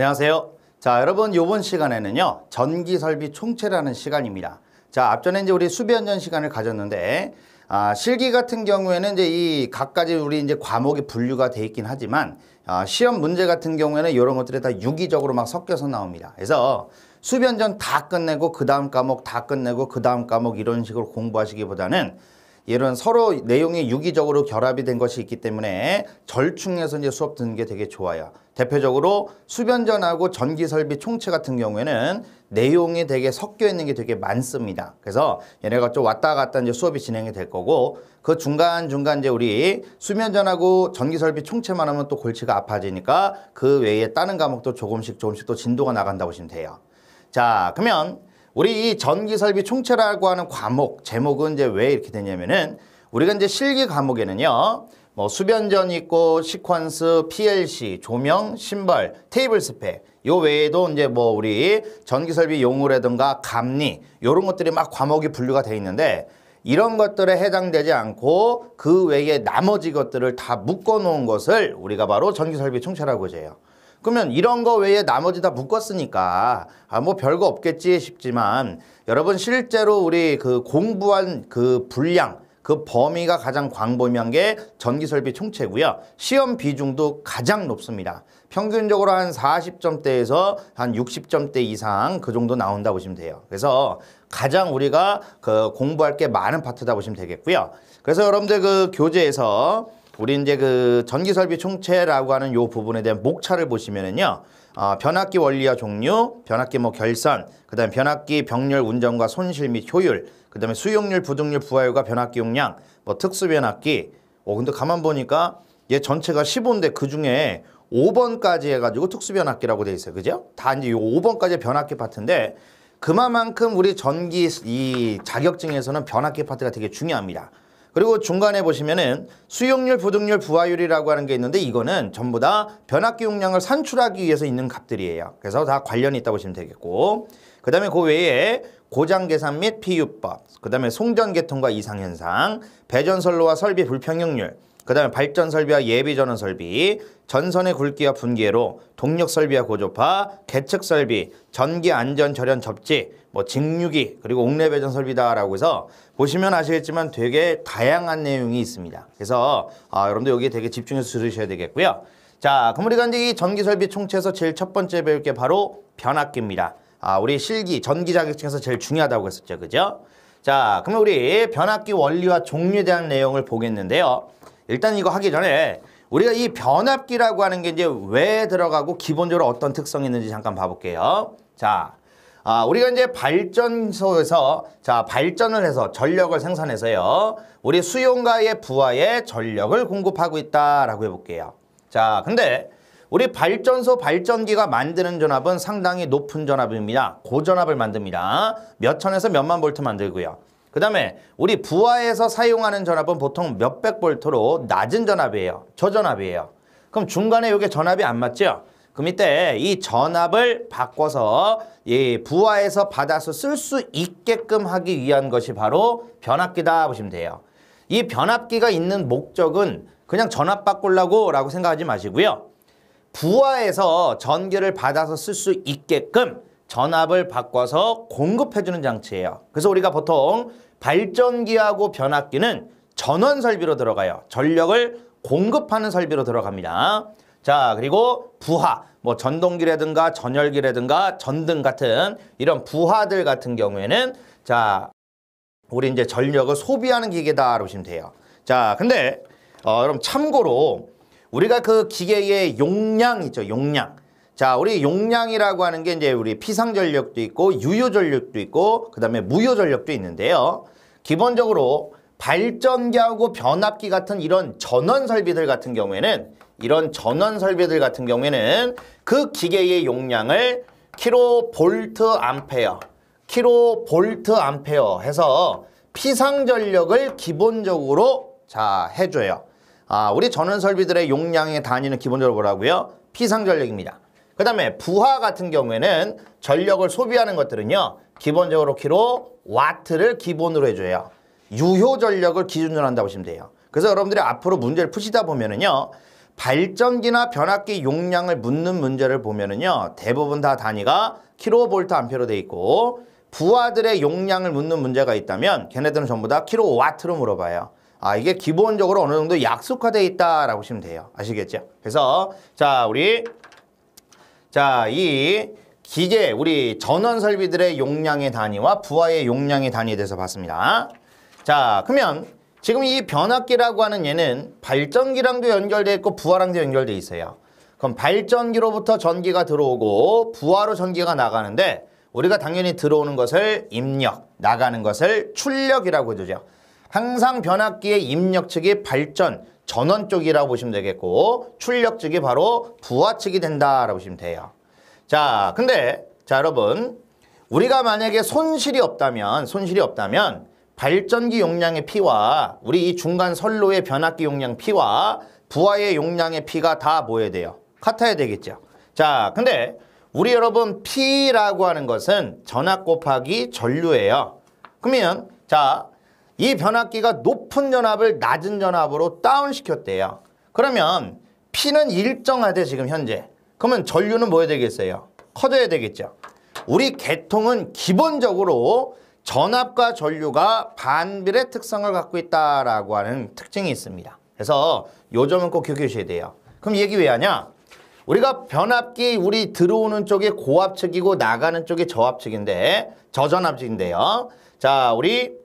안녕하세요. 자, 여러분 요번 시간에는요. 전기 설비 총체라는 시간입니다. 자, 앞전에 이제 우리 수변 전 시간을 가졌는데 아, 실기 같은 경우에는 이제 이 각가지 우리 이제 과목이 분류가 돼 있긴 하지만 아, 시험 문제 같은 경우에는 이런 것들이 다 유기적으로 막 섞여서 나옵니다. 그래서 수변 전 다 끝내고 그 다음 과목 다 끝내고 그 다음 과목 이런 식으로 공부하시기보다는 이런 서로 내용이 유기적으로 결합이 된 것이 있기 때문에 절충해서 이제 수업 듣는 게 되게 좋아요. 대표적으로 수변전하고 전기설비 총체 같은 경우에는 내용이 되게 섞여 있는 게 되게 많습니다. 그래서 얘네가 좀 왔다 갔다 이제 수업이 진행이 될 거고 그 중간중간 이제 우리 수면전하고 전기설비 총체만 하면 또 골치가 아파지니까 그 외에 다른 과목도 조금씩 조금씩 또 진도가 나간다고 보시면 돼요. 자, 그러면 우리 이 전기설비 총체라고 하는 과목 제목은 이제 왜 이렇게 되냐면은 우리가 이제 실기 과목에는요. 뭐 수변전 있고 시퀀스, PLC, 조명, 신발, 테이블 스펙 요 외에도 이제 뭐 우리 전기 설비 용어라든가 감리 요런 것들이 막 과목이 분류가 돼 있는데 이런 것들에 해당되지 않고 그 외에 나머지 것들을 다 묶어 놓은 것을 우리가 바로 전기 설비 총체라고 해요. 그러면 이런 거 외에 나머지 다 묶었으니까 아 뭐 별거 없겠지 싶지만 여러분 실제로 우리 그 공부한 그 분량 그 범위가 가장 광범위한 게 전기설비 총체고요. 시험 비중도 가장 높습니다. 평균적으로 한 40점대에서 한 60점대 이상 그 정도 나온다 보시면 돼요. 그래서 가장 우리가 그 공부할 게 많은 파트다 보시면 되겠고요. 그래서 여러분들 그 교재에서 우리 이제 그 전기 설비 총체라고 하는 요 부분에 대한 목차를 보시면은요. 어, 변압기 원리와 종류, 변압기 뭐 결선, 그다음에 변압기 병렬 운전과 손실 및 효율, 그다음에 수용률, 부등률, 부하율과 변압기 용량, 뭐 특수 변압기. 어 근데 가만 보니까 얘 전체가 15인데 그 중에 5번까지 해가지고 특수 변압기라고 돼 있어요, 그죠? 다 이제 요 5번까지 변압기 파트인데 그만큼 우리 전기 이 자격증에서는 변압기 파트가 되게 중요합니다. 그리고 중간에 보시면은 수용률, 부등률, 부하율이라고 하는 게 있는데 이거는 전부 다 변압기 용량을 산출하기 위해서 있는 값들이에요. 그래서 다 관련이 있다고 보시면 되겠고 그 다음에 그 외에 고장 계산 및 PU법, 그 다음에 송전 계통과 이상 현상, 배전 선로와 설비 불평형률, 그 다음에 발전 설비와 예비 전원 설비, 전선의 굵기와 분기로 동력 설비와 고조파, 계측 설비, 전기 안전 절연 접지, 뭐 직류기, 그리고 옥내 배전 설비다라고 해서 보시면 아시겠지만 되게 다양한 내용이 있습니다. 그래서 아, 여러분들 여기에 되게 집중해서 들으셔야 되겠고요. 자, 그럼 우리가 이제 이 전기 설비 총체에서 제일 첫 번째 배울 게 바로 변압기입니다. 아, 우리 실기, 전기 자격증에서 제일 중요하다고 했었죠. 그죠? 자, 그러면 우리 변압기 원리와 종류에 대한 내용을 보겠는데요. 일단 이거 하기 전에 우리가 이 변압기라고 하는 게 이제 왜 들어가고 기본적으로 어떤 특성이 있는지 잠깐 봐볼게요. 자, 아, 우리가 이제 발전소에서 자 발전을 해서 전력을 생산해서요. 우리 수용가의 부하에 전력을 공급하고 있다라고 해볼게요. 자, 근데 우리 발전소 발전기가 만드는 전압은 상당히 높은 전압입니다. 고전압을 만듭니다. 몇 천에서 몇만 볼트 만들고요. 그 다음에 우리 부하에서 사용하는 전압은 보통 몇백 볼트로 낮은 전압이에요. 저전압이에요. 그럼 중간에 이게 전압이 안 맞죠? 그럼 이때 이 전압을 바꿔서 이 부하에서 받아서 쓸 수 있게끔 하기 위한 것이 바로 변압기다 보시면 돼요. 이 변압기가 있는 목적은 그냥 전압 바꾸려고 라고 생각하지 마시고요. 부하에서 전기를 받아서 쓸 수 있게끔 전압을 바꿔서 공급해주는 장치예요. 그래서 우리가 보통 발전기하고 변압기는 전원 설비로 들어가요. 전력을 공급하는 설비로 들어갑니다. 자, 그리고 부하, 뭐 전동기라든가 전열기라든가 전등 같은 이런 부하들 같은 경우에는 자, 우리 이제 전력을 소비하는 기계다라고 보시면 돼요. 자, 근데 어, 여러분 참고로 우리가 그 기계의 용량 있죠, 용량. 자, 우리 용량이라고 하는 게 이제 우리 피상 전력도 있고 유효 전력도 있고 그다음에 무효 전력도 있는데요. 기본적으로 발전기하고 변압기 같은 이런 전원 설비들 같은 경우에는 이런 전원 설비들 같은 경우에는 그 기계의 용량을 킬로 볼트 암페어, 킬로 볼트 암페어 해서 피상 전력을 기본적으로 자 해줘요. 아, 우리 전원 설비들의 용량의 단위는 기본적으로 뭐라고요? 피상 전력입니다. 그 다음에 부하 같은 경우에는 전력을 소비하는 것들은요. 기본적으로 킬로 와트를 기본으로 해줘요. 유효 전력을 기준으로 한다고 보시면 돼요. 그래서 여러분들이 앞으로 문제를 푸시다 보면은요. 발전기나 변압기 용량을 묻는 문제를 보면은요. 대부분 다 단위가 킬로볼트 암페어로 돼 있고 부하들의 용량을 묻는 문제가 있다면 걔네들은 전부 다 킬로와트로 물어봐요. 아, 이게 기본적으로 어느 정도 약속화되어 있다라고 보시면 돼요. 아시겠죠? 그래서 자, 우리 자, 이 기계 우리 전원 설비들의 용량의 단위와 부하의 용량의 단위에 대해서 봤습니다. 자, 그러면 지금 이 변압기라고 하는 얘는 발전기랑도 연결돼 있고 부하랑도 연결돼 있어요. 그럼 발전기로부터 전기가 들어오고 부하로 전기가 나가는데 우리가 당연히 들어오는 것을 입력, 나가는 것을 출력이라고 해주죠. 항상 변압기의 입력 측이 발전, 전원 쪽이라고 보시면 되겠고 출력 측이 바로 부하 측이 된다라고 보시면 돼요. 자, 근데 자 여러분 우리가 만약에 손실이 없다면 손실이 없다면 발전기 용량의 P와 우리 이 중간 선로의 변압기 용량 P와 부하의 용량의 P가 다 뭐야 돼요? 같아야 되겠죠. 자, 근데 우리 여러분 P라고 하는 것은 전압 곱하기 전류예요. 그러면 자, 이 변압기가 높은 전압을 낮은 전압으로 다운시켰대요. 그러면 P는 일정하대 지금 현재. 그러면 전류는 뭐야 되겠어요? 커져야 되겠죠. 우리 계통은 기본적으로 전압과 전류가 반비례 특성을 갖고 있다라고 하는 특징이 있습니다. 그래서 요 점은 꼭 기억해 주셔야 돼요. 그럼 얘기 왜 하냐? 우리가 변압기 우리 들어오는 쪽이 고압측이고 나가는 쪽이 저압측인데 저전압측인데요. 자, 우리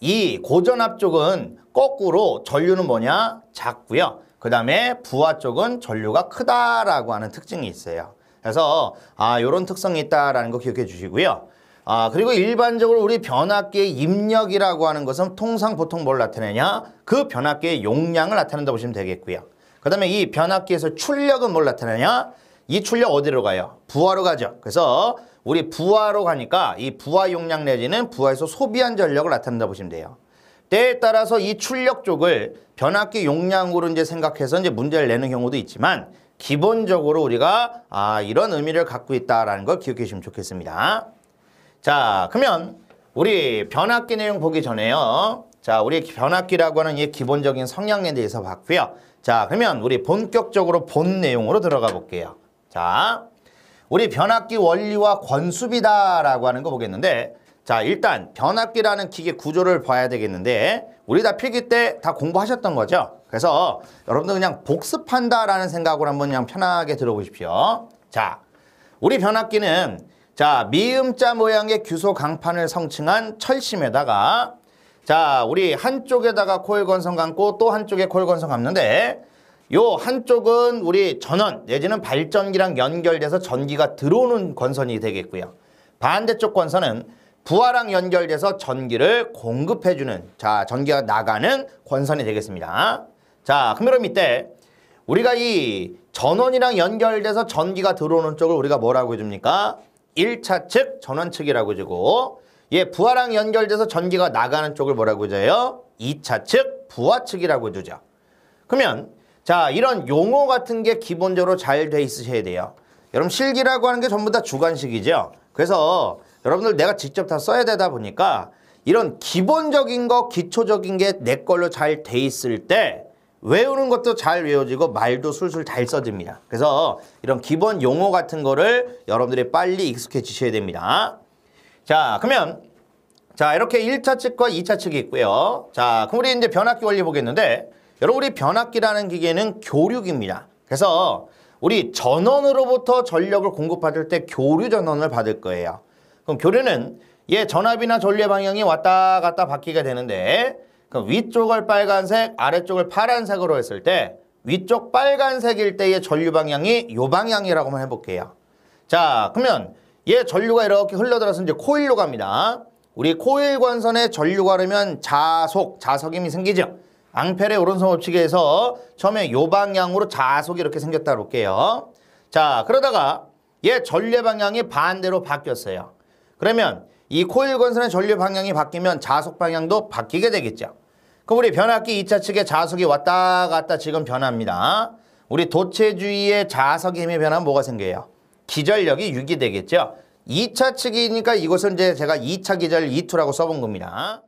이 고전압 쪽은 거꾸로 전류는 뭐냐? 작고요. 그 다음에 부하 쪽은 전류가 크다라고 하는 특징이 있어요. 그래서 아 이런 특성이 있다라는 거 기억해 주시고요. 아 그리고 일반적으로 우리 변압기의 입력이라고 하는 것은 통상 보통 뭘 나타내냐? 그 변압기의 용량을 나타낸다 보시면 되겠고요. 그 다음에 이 변압기에서 출력은 뭘 나타내냐? 이 출력 어디로 가요? 부하로 가죠. 그래서 우리 부하로 가니까 이 부하 용량 내지는 부하에서 소비한 전력을 나타낸다 보시면 돼요. 때에 따라서 이 출력 쪽을 변압기 용량으로 이제 생각해서 이제 문제를 내는 경우도 있지만 기본적으로 우리가 아 이런 의미를 갖고 있다라는 걸 기억해 주시면 좋겠습니다. 자, 그러면 우리 변압기 내용 보기 전에요. 자, 우리 변압기라고 하는 이 기본적인 성향에 대해서 봤고요. 자, 그러면 우리 본격적으로 본 내용으로 들어가 볼게요. 자, 우리 변압기 원리와 권수비다라고 하는 거 보겠는데 자, 일단 변압기라는 기계 구조를 봐야 되겠는데 우리 다 필기 때 다 공부하셨던 거죠. 그래서 여러분들 그냥 복습한다라는 생각으로 한번 그냥 편하게 들어보십시오. 자, 우리 변압기는 자, 미음자 모양의 규소 강판을 성층한 철심에다가 자, 우리 한쪽에다가 코일 건성 감고 또 한쪽에 코일 건성 감는데 요 한쪽은 우리 전원 내지는 발전기랑 연결돼서 전기가 들어오는 건선이 되겠고요. 반대쪽 건선은 부하랑 연결돼서 전기를 공급해주는 자 전기가 나가는 권선이 되겠습니다. 자 그럼 이때 우리가 이 전원이랑 연결돼서 전기가 들어오는 쪽을 우리가 뭐라고 해줍니까? 1차 측 전원 측이라고 해주고 예 부하랑 연결돼서 전기가 나가는 쪽을 뭐라고 해줘요? 2차 측 부하 측이라고 해주죠. 그러면 자 이런 용어 같은 게 기본적으로 잘 돼 있으셔야 돼요. 여러분 실기라고 하는 게 전부 다 주관식이죠. 그래서 여러분들 내가 직접 다 써야 되다 보니까 이런 기본적인 거 기초적인 게 내 걸로 잘 돼 있을 때 외우는 것도 잘 외워지고 말도 술술 잘 써집니다. 그래서 이런 기본 용어 같은 거를 여러분들이 빨리 익숙해지셔야 됩니다. 자 그러면 자 이렇게 1차 측과 2차 측이 있고요. 자 그럼 우리 이제 변압기 원리 보겠는데 여러분 우리 변압기라는 기계는 교류기입니다. 그래서 우리 전원으로부터 전력을 공급받을 때 교류 전원을 받을 거예요. 그럼 교류는 얘 전압이나 전류의 방향이 왔다 갔다 바뀌게 되는데 그럼 위쪽을 빨간색, 아래쪽을 파란색으로 했을 때 위쪽 빨간색일 때의 전류 방향이 요 방향이라고 한번 해볼게요. 자, 그러면 얘 전류가 이렇게 흘러들어서 이제 코일로 갑니다. 우리 코일 관선에 전류가 흐르면 자속, 자석임이 생기죠. 앙펠의 오른손 법칙에서 처음에 요 방향으로 자속이 이렇게 생겼다 볼게요. 자, 그러다가 얘 전류 방향이 반대로 바뀌었어요. 그러면 이 코일 건선의 전류 방향이 바뀌면 자속 방향도 바뀌게 되겠죠. 그럼 우리 변압기 2차 측의 자속이 왔다 갔다 지금 변합니다. 우리 도체주의의 자석의 힘의 변화는 뭐가 생겨요? 기전력이 6이 되겠죠. 2차 측이니까 이것은 이제 제가 2차 기절 2투라고 써본 겁니다.